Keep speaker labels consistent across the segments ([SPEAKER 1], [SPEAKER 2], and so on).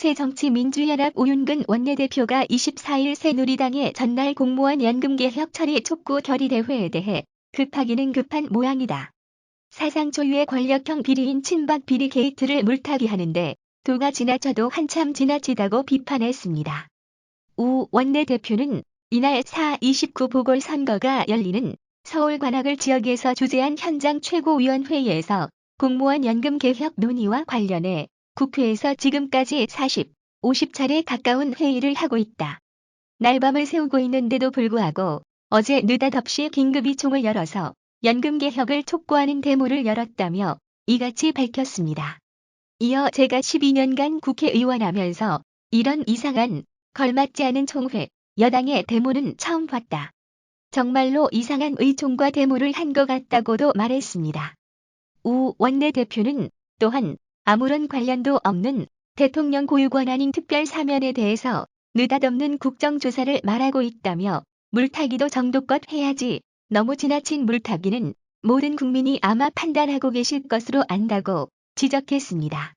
[SPEAKER 1] 새정치민주연합 오윤근 원내대표가 24일 새누리당의 전날 공무원 연금개혁 처리 촉구 결의대회에 대해 급하기는 급한 모양이다. 사상 초유의 권력형 비리인 친박 비리 게이트를 물타기 하는데 도가 지나쳐도 한참 지나치다고 비판했습니다. 우 원내대표는 이날 4.29 보궐선거가 열리는 서울 관악을 지역에서 주재한 현장 최고위원회의에서 공무원 연금 개혁 논의와 관련해 국회에서 지금까지 40, 50차례 가까운 회의를 하고 있다. 날밤을 새우고 있는데도 불구하고 어제 느닷없이 긴급히 총을 열어서 연금 개혁을 촉구하는 데모를 열었다며 이같이 밝혔습니다. 이어 제가 12년간 국회의원 하면서 이런 이상한 걸맞지 않은 총회, 여당의 데모는 처음 봤다. 정말로 이상한 의총과 데모를 한 것 같다고도 말했습니다. 우 원내대표는 또한 아무런 관련도 없는 대통령 고유 권한인 특별 사면에 대해서 느닷없는 국정조사를 말하고 있다며 물타기도 정도껏 해야지 너무 지나친 물타기는 모든 국민이 아마 판단하고 계실 것으로 안다고 지적했습니다.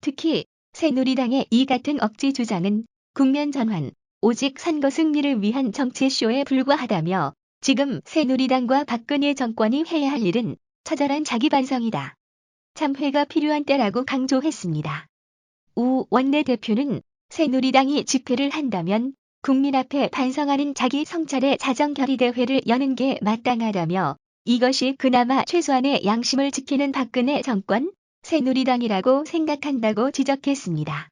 [SPEAKER 1] 특히 새누리당의 이 같은 억지 주장은 국면 전환, 오직 선거 승리를 위한 정치쇼에 불과하다며 지금 새누리당과 박근혜 정권이 해야 할 일은 처절한 자기 반성이다. 참회가 필요한 때라고 강조했습니다. 우 원내대표는 새누리당이 집회를 한다면 국민 앞에 반성하는 자기 성찰의 자정결의 대회를 여는 게 마땅하다며 이것이 그나마 최소한의 양심을 지키는 박근혜 정권, 새누리당이라고 생각한다고 지적했습니다.